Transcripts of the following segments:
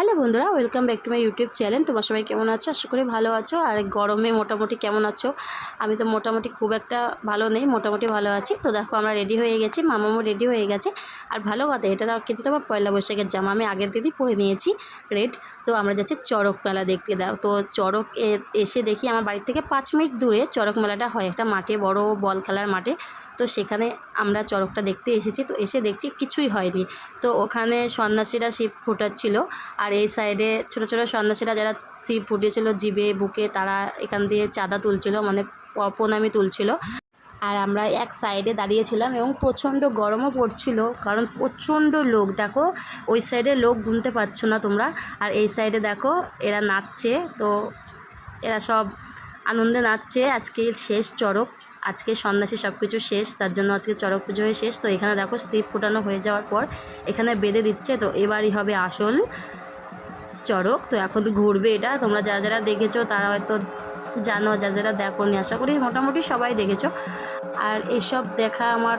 Hello বন্ধুরা welcome back to my YouTube channel তোমরা সবাই কেমন আছো? আশা করি ভালো আছো। আর গরমে মোটামুটি কেমন আছো? আমি তো মোটামুটি খুব একটা ভালো নেই, মোটামুটি ভালো আছি। তো দেখো, আমরা রেডি হয়ে গেছি মামামও রেডি হয়ে গেছে। আর ভালো কথা, এটা কিন্তু আমার পয়লা বৈশাখের জামা, আমি আগের দিনই পরে নিয়েছি রেড তো আমরা যাচ্ছি চড়ক মেলা দেখতে দাও। তো চড়ক এসে দেখি আমার বাড়ি থেকে পাঁচ মিনিট দূরে চড়ক মেলাটা হয়, একটা মাঠে, বড় বল খেলার মাঠে। তো সেখানে আমরা চড়কটা দেখতে এসেছি। তো এসে দেখছি কিছুই হয়নি। তো ওখানে সন্ন্যাসীরা শিব ফুটাচ্ছিল। আর এই সাইডে ছোটো ছোটো সন্ন্যাসীরা যারা শিব ফুটিয়েছিল জিবে, বুকে, তারা এখান দিয়ে চাঁদা তুলছিল মানে প্রণামী তুলছিল। আর আমরা এক সাইডে দাঁড়িয়েছিলাম এবং প্রচণ্ড গরমও পড়ছিল, কারণ প্রচণ্ড লোক, দেখো, ওই সাইডে লোক গুনতে পারছ না তোমরা। আর এই সাইডে দেখো, এরা নাচছে, তো এরা সব আনন্দে নাচছে। আজকে শেষ চড়ক, আজকে সন্ন্যাসী সব কিছু শেষ, তার জন্য আজকে চড়ক পুজো হয়ে শেষ। তো এখানে দেখো শিব ফোটানো হয়ে যাওয়ার পর এখানে বেঁধে দিচ্ছে, তো এবারই হবে আসল চড়ক। তো এখন ঘুরবে এটা। তোমরা যারা যারা দেখেছ, তারা হয়তো জানো, যারা যারা দেখো নি আশা করি মোটামুটি সবাই দেখেছ। আর এসব দেখা আমার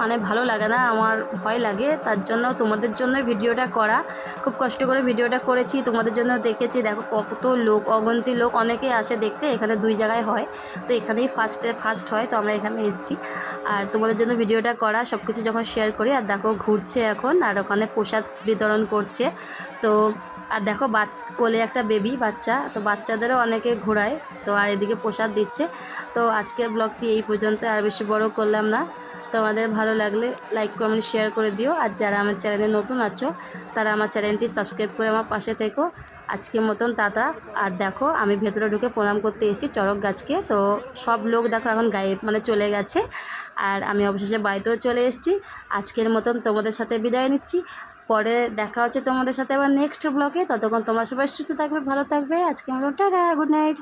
মানে ভালো লাগে না, আমার ভয় লাগে। তার জন্য তোমাদের জন্য ভিডিওটা করা। খুব কষ্ট করে ভিডিওটা করেছি, তোমাদের জন্য দেখেছি। দেখো কত লোক, অগন্তি লোক অনেকে আসে দেখতে, এখানে দুই জায়গায় হয়। তো এখানেই ফার্স্টে ফার্স্ট হয়, তো আমরা এখানে এসেছি। আর তোমাদের জন্য ভিডিওটা করা সব কিছু যখন শেয়ার করি, আর দেখো ঘুরছে এখন, আর ওখানে প্রসাদ বিতরণ করছে। তো আর দেখো বাচ কোলে একটা বেবি বাচ্চা, তো বাচ্চাদেরও অনেকে ঘোরায়, তো আর এদিকে প্রসাদ দিচ্ছে। তো আজকের ব্লগটি এই পর্যন্ত, আর বেশি বড় করলাম না। তোমাদের ভালো লাগলে লাইক কমেন্ট শেয়ার করে দিও। আর যারা আমার চ্যানেলে নতুন আছো, তারা আমার চ্যানেলটি সাবস্ক্রাইব করে আমার পাশে থেকো। আজকের মতন, টাটা। আর দেখো, আমি ভেতরে ঢুকে প্রণাম করতে এসেছি চড়ক গাছকে। তো সব লোক দেখো এখন গায়ে মানে চলে গেছে। আর আমি অবশেষে বাড়িতেও চলে এসেছি। আজকের মতন তোমাদের সাথে বিদায় নিচ্ছি। পরে দেখা হচ্ছে তোমাদের সাথে আবার নেক্সট ব্লগে ততক্ষণ তোমার সবাই সুস্থ থাকবে, ভালো থাকবে। আজকে আমরা টাটা গুড নাইট